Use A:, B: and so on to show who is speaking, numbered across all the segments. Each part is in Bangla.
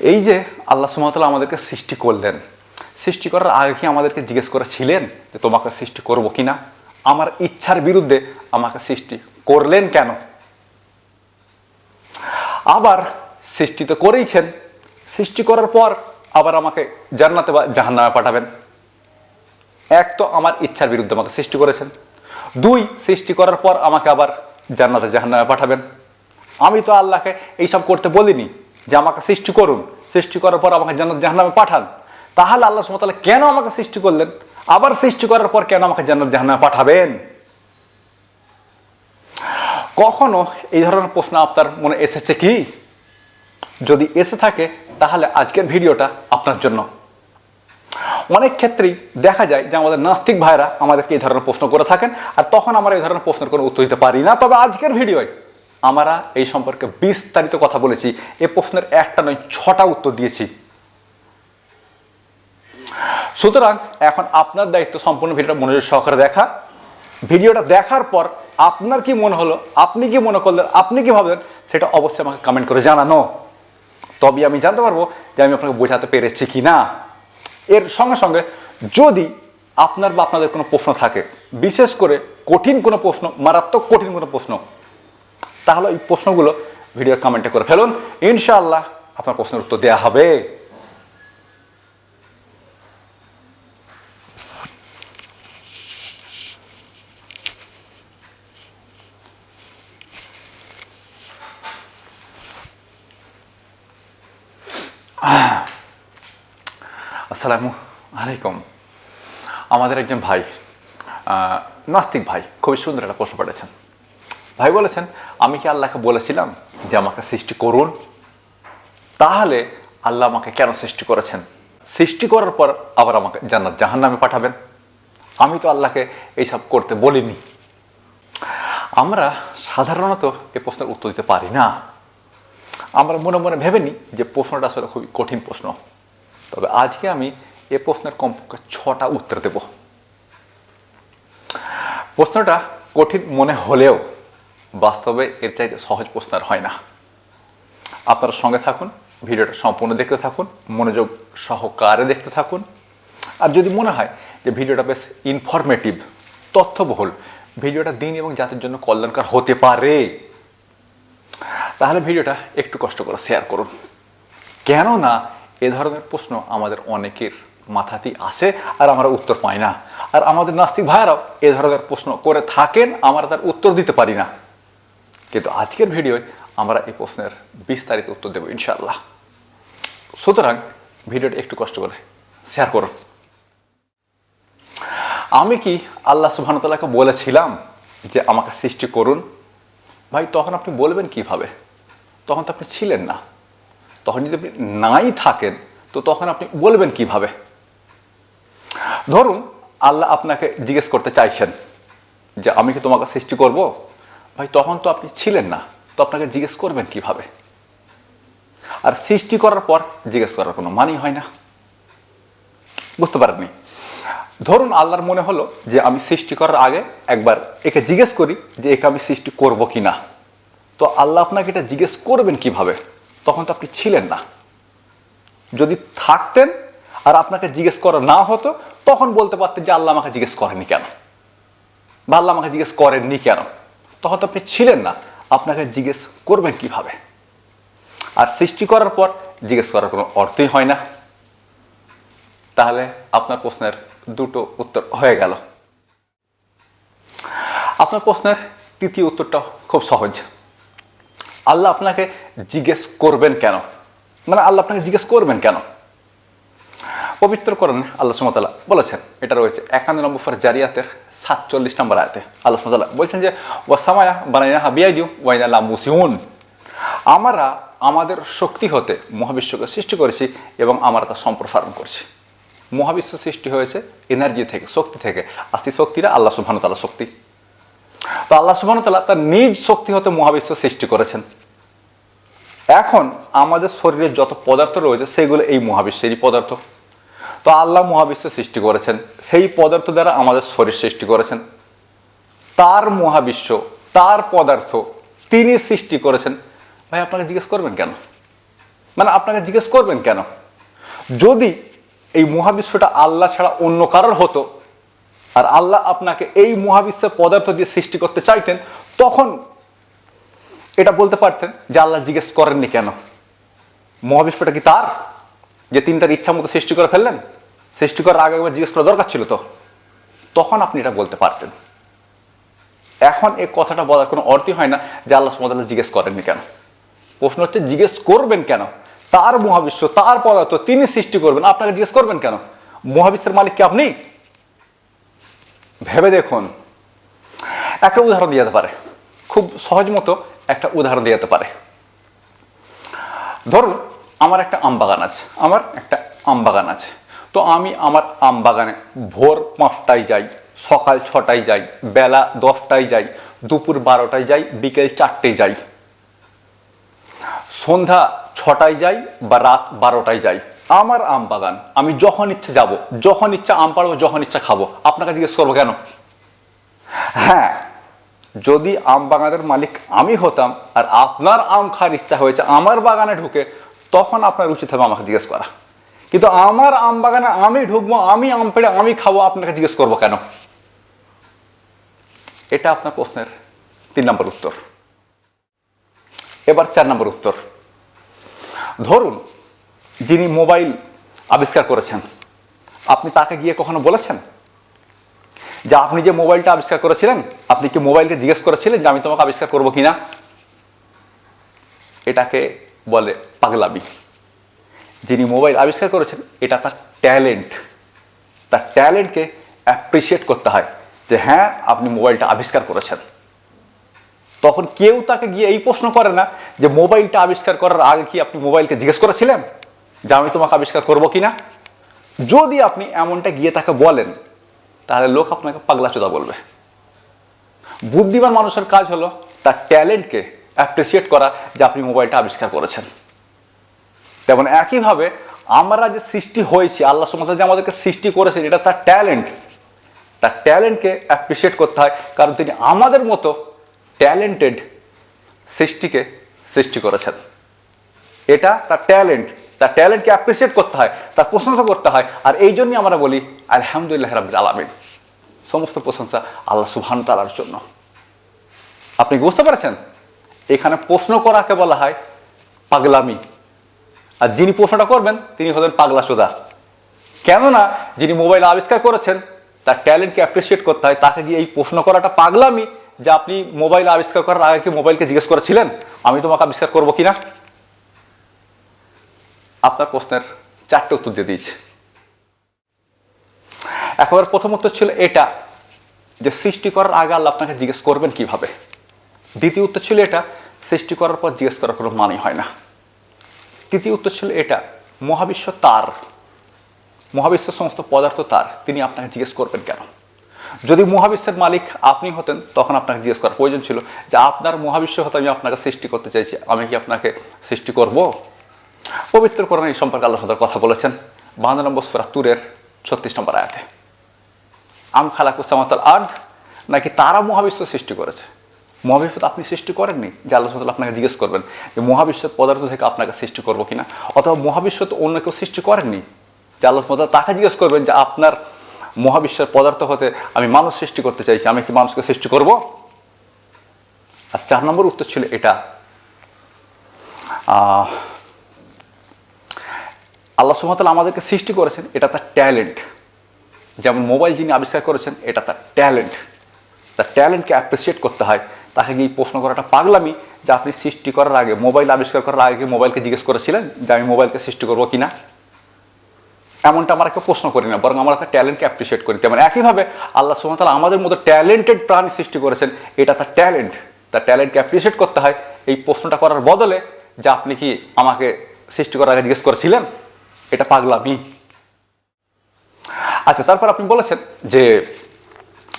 A: এই যে আল্লাহ সুমতলা আমাদেরকে সৃষ্টি করলেন, সৃষ্টি করার আগে কি আমাদেরকে জিজ্ঞেস করেছিলেন যে তোমাকে সৃষ্টি করব কি না আমার ইচ্ছার বিরুদ্ধে আমাকে সৃষ্টি করলেন কেন? আবার সৃষ্টি তো করেইছেন, সৃষ্টি করার পর আবার আমাকে জান্নাতে বা জাহান্নামে পাঠাবেন। এক তো আমার ইচ্ছার বিরুদ্ধে আমাকে সৃষ্টি করেছেন, দুই সৃষ্টি করার পর আমাকে আবার জান্নাতে জাহান্নামে পাঠাবেন। আমি তো আল্লাহকে এইসব করতে বলিনি যে আমাকে সৃষ্টি করুন, সৃষ্টি করার পর আমাকে জান্নাত জাহান্নামে পাঠান। তাহলে আল্লাহ সুমতাল্লাহ কেন আমাকে সৃষ্টি করলেন? আবার সৃষ্টি করার পর কেন আমাকে জান্নাত জাহান্নামে পাঠাবেন? কখনো এই ধরনের প্রশ্ন আপনার মনে এসেছে কি? যদি এসে থাকে, তাহলে আজকের ভিডিওটা আপনার জন্য। অনেক ক্ষেত্রেই দেখা যায় যে আমাদের নাস্তিক ভাইরা আমাদেরকে এই ধরনের প্রশ্ন করে থাকেন, আর তখন আমরা এই ধরনের প্রশ্নের কোনো উত্তর দিতে পারি না। তবে আজকের ভিডিওয় আমরা এই সম্পর্কে বিস্তারিত কথা বলেছি। এ প্রশ্নের একটা নয়, ছটা উত্তর দিয়েছি। সুতরাং এখন আপনার দায়িত্ব সম্পূর্ণ ভিডিওটা মনোযোগ সহকারে দেখা। ভিডিওটা দেখার পর আপনার কি মনে হলো, আপনি কি মনে করলেন, আপনি কি ভাবলেন, সেটা অবশ্যই আমাকে কমেন্ট করে জানানো। তবে আমি জানতে পারব যে আমি আপনাকে বোঝাতে পেরেছি কি না। এর সঙ্গে সঙ্গে যদি আপনার বা আপনাদের কোনো প্রশ্ন থাকে, বিশেষ করে কঠিন কোনো প্রশ্ন, মারাত্মক কঠিন কোনো প্রশ্ন তাহলে এই প্রশ্নগুলো ভিডিওর কমেন্টে করে ফেলুন। ইনশাআল্লাহ আপনার প্রশ্নের উত্তর দেওয়া হবে। আসসালামু আলাইকুম। আমাদের একজন ভাই নাস্তিক ভাই, খুবই সুন্দর একটা প্রশ্ন পাঠিয়েছেন। ভাই বলেছেন, আমি কি আল্লাহকে বলেছিলাম যে আমাকে সৃষ্টি করুন? তাহলে আল্লাহ আমাকে কেন সৃষ্টি করেছেন? সৃষ্টি করার পর আবার আমাকে জান্নাত জাহান নামে পাঠাবেন। আমি তো আল্লাহকে এইসব করতে বলিনি। আমরা সাধারণত এই প্রশ্নের উত্তর দিতে পারি না। আমরা মনে মনে ভেবে নিই যে প্রশ্নটা আসলে খুবই কঠিন প্রশ্ন। তবে আজকে আমি এ প্রশ্নের কমপক্ষে ছটা উত্তর দেব। প্রশ্নটা কঠিন মনে হলেও বাস্তবে এর চাইতে সহজ প্রশ্ন আর হয় না। আপনারা সঙ্গে থাকুন, ভিডিওটা সম্পূর্ণ দেখতে থাকুন, মনোযোগ সহকারে দেখতে থাকুন। আর যদি মনে হয় যে ভিডিওটা বেশ ইনফরমেটিভ তথ্যবহুল, ভিডিওটা দিন এবং জাতির জন্য কল্যাণকর হতে পারে, তাহলে ভিডিওটা একটু কষ্ট করে শেয়ার করুন। কেননা এ ধরনের প্রশ্ন আমাদের অনেকের মাথাতেই আসে আর আমরা উত্তর পাই না। আর আমাদের নাস্তিক ভাইয়ারাও এ ধরনের প্রশ্ন করে থাকেন, আমরা তার উত্তর দিতে পারি না। কিন্তু আজকের ভিডিওয় আমরা এই প্রশ্নের বিস্তারিত উত্তর দেবো, ইনশাআল্লাহ। সুতরাং ভিডিওটা একটু কষ্ট করে শেয়ার করুন। আমি কি আল্লাহ সুবাহতাল্লাহকে বলেছিলাম যে আমাকে সৃষ্টি করুন? ভাই, তখন আপনি বলবেন কীভাবে? তখন তো আপনি ছিলেন না। তখন যদি আপনি নাই থাকেন, তো তখন আপনি বলবেন কীভাবে? ধরুন, আল্লাহ আপনাকে জিজ্ঞেস করতে চাইছেন যে, আমি কি তোমাকে সৃষ্টি করব? ভাই, তখন তো আপনি ছিলেন না। তো আপনাকে জিজ্ঞেস করবেন কীভাবে? আর সৃষ্টি করার পর জিজ্ঞেস করার কোনো মানেই হয় না। বুঝতে পারেননি? ধরুন আল্লাহর মনে হলো যে আমি সৃষ্টি করার আগে একবার একে জিজ্ঞেস করি যে একে আমি সৃষ্টি করব কি না তো আল্লাহ আপনাকে এটা জিজ্ঞেস করবেন কীভাবে? তখন তো আপনি ছিলেন না। যদি থাকতেন আর আপনাকে জিজ্ঞেস করা না হতো, তখন বলতে পারতেন যে আল্লাহ আমাকে জিজ্ঞেস করেনি কেন? বা আল্লাহ আমাকে জিজ্ঞেস করেননি কেন? তখন তো আপনি ছিলেন না, আপনাকে জিজ্ঞেস করবেন কীভাবে? আর সৃষ্টি করার পর জিজ্ঞেস করার কোনো অর্থই হয় না। তাহলে আপনার প্রশ্নের দুটো উত্তর হয়ে গেল। আপনার প্রশ্নের তৃতীয় উত্তরটা খুব সহজ। আল্লাহ আপনাকে জিজ্ঞেস করবেন কেন? মানে আল্লাহ আপনাকে জিজ্ঞেস করবেন কেন? পবিত্র করেন আল্লাহ সুমতাল্লাহ বলেছেন। এটা রয়েছে একান্ন নম্বর ফর জারিয়াতের সাতচল্লিশ নম্বর আয়াতে আল্লাহ সুমতাল্লাহ বলছেন যে ওয়াসামায়া বানাইনা হাবিয়াই দিউ ওয়াইনাল্লাহ মুসিউন। আমরা আমাদের শক্তি হতে মহাবিশ্বকে সৃষ্টি করেছি এবং আমরা তা সম্প্রসারণ করছি। মহাবিশ্ব সৃষ্টি হয়েছে এনার্জি থেকে, শক্তি থেকে। আর সেই শক্তিরা আল্লাহ সুবাহতাল্লাহ শক্তি। তো আল্লাহ সুবাহতাল্লাহ তার নিজ শক্তি হতে মহাবিশ্ব সৃষ্টি করেছেন। এখন আমাদের শরীরে যত পদার্থ রয়েছে, সেগুলো এই মহাবিশ্বেরই পদার্থ। তো আল্লাহ মহাবিশ্ব সৃষ্টি করেছেন, সেই পদার্থ দ্বারা আমাদের শরীর সৃষ্টি করেছেন। তার মহাবিশ্ব, তার পদার্থ তিনি সৃষ্টি করেছেন। ভাই, আপনাকে জিজ্ঞেস করবেন কেন? মানে আপনাকে জিজ্ঞেস করবেন কেন? যদি এই মহাবিশ্বটা আল্লাহ ছাড়া অন্য কারোর হতো, আর আল্লাহ আপনাকে এই মহাবিশ্বের পদার্থ দিয়ে সৃষ্টি করতে চাইতেন, তখন এটা বলতে পারতেন যে আল্লাহ জিজ্ঞেস করেননি কেন? মহাবিশ্বটা কি তার? যে তিনি তার ইচ্ছা মতো সৃষ্টি করে ফেললেন, সৃষ্টি করার আগে একবার জিজ্ঞেস করা দরকার ছিল তো। তখন আপনি এটা বলতে পারতেন। এখন এই কথাটা বলার কোনো অর্থই হয় না যে আল্লাহ সুমতাল্লাহ জিজ্ঞেস করেননি কেন। প্রশ্ন হচ্ছে, জিজ্ঞেস করবেন কেন? তার মহাবিশ্ব, তার পদার্থ তিনি সৃষ্টি করবেন, আপনাকে জিজ্ঞেস করবেন কেন? মহাবিশ্বের মালিক কি আপনি? ভেবে দেখুন। একটা উদাহরণ দিয়ে যেতে পারে। খুব সহজ মতো একটা উদাহরণ দিয়ে যেতে পারে। ধরুন আমার একটা আম বাগান আছে, আমার একটা আম বাগান আছে। তো আমি আমার আম বাগানে ভোর পাঁচটায় যাই, সকাল ছটায় যাই, বেলা দশটায় যাই, দুপুর বারোটায় যাই, বিকেল চারটেয় যাই। সন্ধ্যা ছটায় যাই বা রাত বারোটায় যাই। আমার আম বাগান, আমি যখন ইচ্ছে যাব, যখন ইচ্ছা আম পাড়বো, যখন ইচ্ছা খাব। আপনাকে জিজ্ঞেস করব কেন? হ্যাঁ যদি আম বাগানের মালিক আমি হতাম আর আপনার আম খাওয়ার ইচ্ছা হয়েছে, আমার বাগানে ঢুকে তখন আপনার উচিত হবে আমাকে জিজ্ঞেস করা। কিন্তু আমার আম বাগানে আমি ঢুকবো, আমি আম পেড়ে আমি খাব, আপনাকে জিজ্ঞেস করব কেন? এটা আপনার প্রশ্নের তিন নম্বর উত্তর। এবার চার নম্বর উত্তর। ধরুন যিনি মোবাইল আবিষ্কার করেছেন, আপনি তাকে গিয়ে কখনো বলেছেন যে আপনি যে মোবাইলটা আবিষ্কার করেছিলেন, আপনি কি মোবাইলকে জিজ্ঞেস করেছিলেন যে আমি তোমাকে আবিষ্কার করব কিনা? এটাকে বলে পাগলামি। যিনি মোবাইল আবিষ্কার করেছেন, এটা তার ট্যালেন্ট। তার ট্যালেন্টকে অ্যাপ্রিসিয়েট করতে হয় যে হ্যাঁ আপনি মোবাইলটা আবিষ্কার করেছেন। তখন কেউ তাকে গিয়ে এই প্রশ্ন করে না যে, মোবাইলটা আবিষ্কার করার আগে কি আপনি মোবাইলকে জিজ্ঞেস করেছিলেন যে, আমি তোমাকে আবিষ্কার করব কিনা? যদি আপনি এমনটা গিয়ে তাকে বলেন, তাহলে লোক আপনাকে পাগলা চোদা বলবে। বুদ্ধিমান মানুষের কাজ হলো তার ট্যালেন্টকে অ্যাপ্রিসিয়েট করা যে আপনি মোবাইলটা আবিষ্কার করেছেন। তেমন একইভাবে আমরা যে সৃষ্টি হয়েছি, আল্লাহ সমাজ যে আমাদেরকে সৃষ্টি করেছেন, এটা তার ট্যালেন্ট তার ট্যালেন্টকে অ্যাপ্রিসিয়েট করতে হয়, কারণ তিনি আমাদের মতো ট্যালেন্টেড সৃষ্টিকে সৃষ্টি করেছেন। এটা তার ট্যালেন্ট তার ট্যালেন্টকে অ্যাপ্রিসিয়েট করতে হয়, তার প্রশংসা করতে হয়, আর এই জন্যই আমরা বলি, আলহামদুলিল্লাহ রাবিল আলমিন। সমস্ত প্রশংসা আল্লাহ সুবহান তালার জন্য। আপনি বুঝতে পারছেন? এখানে প্রশ্ন করাকে বলা হয় পাগলামি। আর যিনি প্রশ্নটা করবেন, তিনি হলেন পাগলা সোদা। কেননা, যিনি মোবাইল আবিষ্কার করেছেন, তার ট্যালেন্টকে অ্যাপ্রিসিয়েট করতে হয়, তাকে গিয়ে এই প্রশ্ন করাটা পাগলামি যে আপনি মোবাইল আবিষ্কার করার আগে কি মোবাইলকে জিজ্ঞেস করেছিলেন? আমি তোমাকে আবিষ্কার করব কিনা? আপনার প্রশ্নের চারটে উত্তর দিয়ে দিয়েছে। একেবারে প্রথম উত্তর ছিল এটা, যে সৃষ্টি করার আগে আল্লাহ আপনাকে জিজ্ঞেস করবেন কীভাবে? দ্বিতীয় উত্তর ছিল এটা, সৃষ্টি করার পর জিজ্ঞেস করার কোনো মানে হয় না। তৃতীয় উত্তর ছিল এটা, মহাবিশ্ব তার। মহাবিশ্বের সমস্ত পদার্থ তার, তিনি আপনাকে জিজ্ঞেস করবেন কেন? যদি মহাবিশ্বের মালিক আপনি হতেন, তখন আপনাকে জিজ্ঞেস করার প্রয়োজন ছিল যে আপনার মহাবিশ্ব হতে আমি আপনাকে সৃষ্টি করতে চাইছি, আমি কি আপনাকে সৃষ্টি করব? পবিত্র কোরআন এই সম্পর্কে আল্লাহ তাআলা কথা বলেছেন, বাহান্ন নম্বর সুরা তুরের ছত্রিশ নম্বর আয়াতে। আম খালাকু সামাতাল আর্ধ নাকি তারা মহাবিশ্ব সৃষ্টি করেছে? মহাবিশ্ব তো আপনি সৃষ্টি করেননি, যে আল্লাহ তাআলা আপনাকে জিজ্ঞেস করবেন যে মহাবিশ্বের পদার্থ থেকে আপনাকে সৃষ্টি করব কিনা। অথবা মহাবিশ্ব তো অন্য কেউ সৃষ্টি করেননি, যে আল্লাহ তাআলা তাকে জিজ্ঞেস করবেন যে আপনার মহাবিশ্বের পদার্থ হতে আমি মানুষ সৃষ্টি করতে চাইছি, আমি কি মানুষকে সৃষ্টি করব? আর চার নম্বর উত্তর ছিল এটা আল্লাহ সুমতাল আমাদেরকে সৃষ্টি করেছেন, এটা তার ট্যালেন্ট। যেমন মোবাইল যিনি আবিষ্কার করেছেন, এটা তার ট্যালেন্ট। তার ট্যালেন্টকে অ্যাপ্রিসিয়েট করতে হয়। তাকে গিয়ে প্রশ্ন করাটা পাগলামি যে আপনি সৃষ্টি করার আগে মোবাইল আবিষ্কার করার আগে মোবাইলকে জিজ্ঞেস করেছিলেন যে আমি মোবাইলকে সৃষ্টি করব কি না এমনটা আমরা কেউ প্রশ্ন করি না, বরং আমরা তার ট্যালেন্টকে অ্যাপ্রিসিয়েট করি। তেমন একইভাবে আল্লাহ সুমতাল আমাদের মতো ট্যালেন্টেড প্রাণী সৃষ্টি করেছেন, এটা তার ট্যালেন্ট তার ট্যালেন্টকে অ্যাপ্রিসিয়েট করতে হয়। এই প্রশ্নটা করার বদলে যে আপনি কি আমাকে সৃষ্টি করার আগে জিজ্ঞেস করেছিলেন, এটা পাগলামি। আচ্ছা তারপর আপনি বলেছেন যে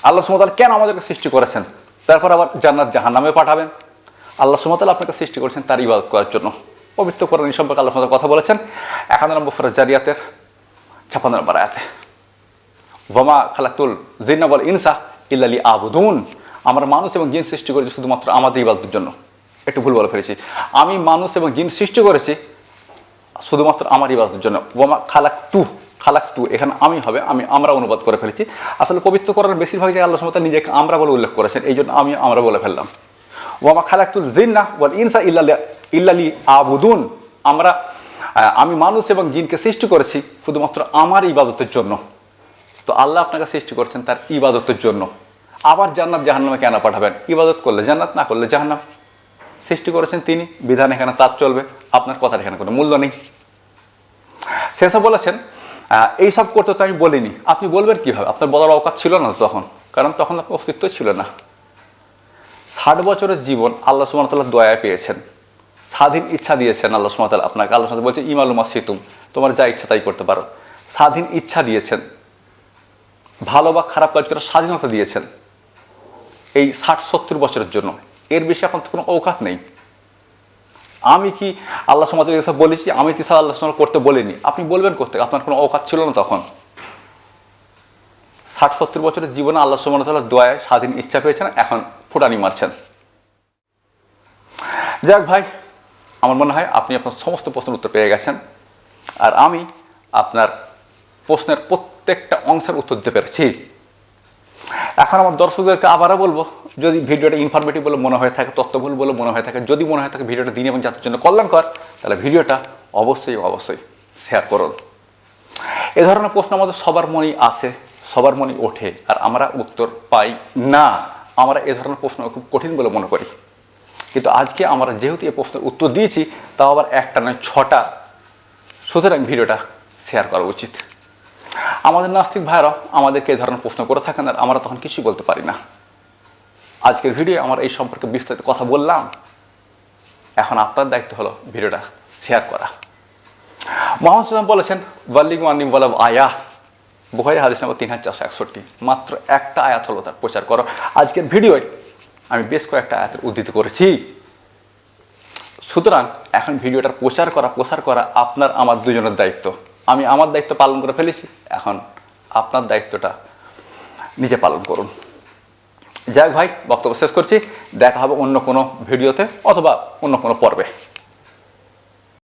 A: আল্লাহ সুমতাল কেন আমাদেরকে সৃষ্টি করেছেন? তারপর আবার জান্নাত জাহান নামে পাঠাবেন। আল্লাহ সুমতাল আপনাকে সৃষ্টি করেছেন তার ইবাদত করার জন্য। পবিত্র কোরআন সম্পর্কে আল্লাহ কথা বলেছেন। একান্ন নম্বর ফরজ জারিয়াতের ছাপান্ন নম্বর আয়াতে। ওয়ামা খালাকুল জিন্নাবল ইনসা ইল্লালি আবুদুন আমরা মানুষ এবং জিন সৃষ্টি করেছি শুধুমাত্র আমাদের ইবাদতের জন্য। একটু ভুল বলে ফেলেছি। আমি মানুষ এবং জিন সৃষ্টি করেছি শুধুমাত্র আমার ইবাদতের জন্য। ওমা খালাক তু খালাক তু এখানে আমি হবে, আমি আমরা অনুবাদ করে ফেলেছি। আসলে পবিত্র করার বেশিরভাগ জায়গায় আল্লাহ সুমতা নিজেকে আমরা বলে উল্লেখ করেছেন, এই জন্য আমি আমরা বলে ফেললাম। ওয়ামা খালাকুল জিন্না ওয়াল ইনসা ইল্লালি ইল্লালি আবুদুন। আমরা আমি মানুষ এবং জিনকে সৃষ্টি করেছি শুধুমাত্র আমার ইবাদতের জন্য। তো আল্লাহ আপনাকে সৃষ্টি করছেন তার ইবাদতের জন্য। আবার জান্নাত জাহান্নামে কেন পাঠাবেন? ইবাদত করলে জান্নাত, না করলে জাহান্নাম। সৃষ্টি করেছেন তিনি, বিধান এখানে তার চলবে, আপনার কথার এখানে কোনো মূল্য নেই। শেষে বলেছেন আহ, এইসব করতে তো আমি বলিনি। আপনি বলবেন কীভাবে? আপনার বলার অকাত ছিল না তখন। কারণ তখন আপনার অস্তিত্ব ছিল না। ষাট বছরের জীবন আল্লাহ সুমতাল্লাহ দয়া পেয়েছেন। স্বাধীন ইচ্ছা দিয়েছেন আল্লাহ সুমতাল আপনাকে। আল্লাহ সুমতাল বলছে ইমালুমা সিতুম তোমার যা ইচ্ছা তাই করতে পারো। স্বাধীন ইচ্ছা দিয়েছেন। ভালো বা খারাপ কাজ করার স্বাধীনতা দিয়েছেন। এই ষাট সত্তর বছরের জন্য। এর বেশি তো কোনো অৌকাত নেই। আমি কি আল্লাহ সমাজের এসব বলেছি? আমি তিসা আল্লাহ সমাজ করতে বলিনি। আপনি বলবেন করতে আপনার কোনো অৌকাত ছিল না তখন? ষাট, সত্তর বছরের জীবনে আল্লাহ সুমান তাল্লাহ দয়ায় স্বাধীন ইচ্ছা পেয়েছেন, এখন ফুটানি মারছেন। যাক ভাই, আমার মনে হয় আপনি আপনার সমস্ত প্রশ্নের উত্তর পেয়ে গেছেন। আর আমি আপনার প্রশ্নের প্রত্যেকটা অংশের উত্তর দিতে পেরেছি। এখন আমার দর্শকদেরকে আবারও বলব, যদি ভিডিওটা ইনফরমেটিভ বলে মনে হয়ে থাকে তথ্যবহুল বলে মনে হয়ে থাকে, যদি মনে হয় থাকে ভিডিওটা দিন এবং জাতির জন্য কল্যাণকর, তাহলে ভিডিওটা অবশ্যই অবশ্যই শেয়ার করুন। এ ধরনের প্রশ্ন আমাদের সবার মনেই আসে, সবার মনেই ওঠে, আর আমরা উত্তর পাই না। আমরা এ ধরনের প্রশ্ন খুব কঠিন বলে মনে করি। কিন্তু আজকে আমরা যেহেতু এই প্রশ্নের উত্তর দিয়েছি, তাও আবার একটা নয়, ছটা। সুতরাং ভিডিওটা শেয়ার করা উচিত। আমাদের নাস্তিক ভাইরাও আমাদেরকে এই ধরনের প্রশ্ন করে থাকেন আর আমরা তখন কিছুই বলতে পারি না। আজকের ভিডিও আমার এই সম্পর্কে বিস্তারিত কথা বললাম। এখন আপনার দায়িত্ব হলো ভিডিওটা শেয়ার করা। মোহাম্মদ সাল্লাম বলেছেন ওয়াল্লিগ ওয়ান্দিম বলাব আয়া। বুহারি হাদিস নম্বর তিন হাজার চারশো একষট্টি। মাত্র একটা আয়াত হলো তার, প্রচার করো। আজকের ভিডিওয় আমি বেশ কয়েকটা আয়াতের উদ্ধৃত করেছি। সুতরাং এখন ভিডিওটার প্রচার করা প্রচার করা আপনার, আমার দুজনের দায়িত্ব। আমি আমার দায়িত্ব পালন করে ফেলেছি, এখন আপনার দায়িত্বটা নিজে পালন করুন। যাক ভাই, বক্তব্য শেষ করছি, দেখা হবে অন্য কোনো ভিডিওতে অথবা অন্য কোনো পর্বে।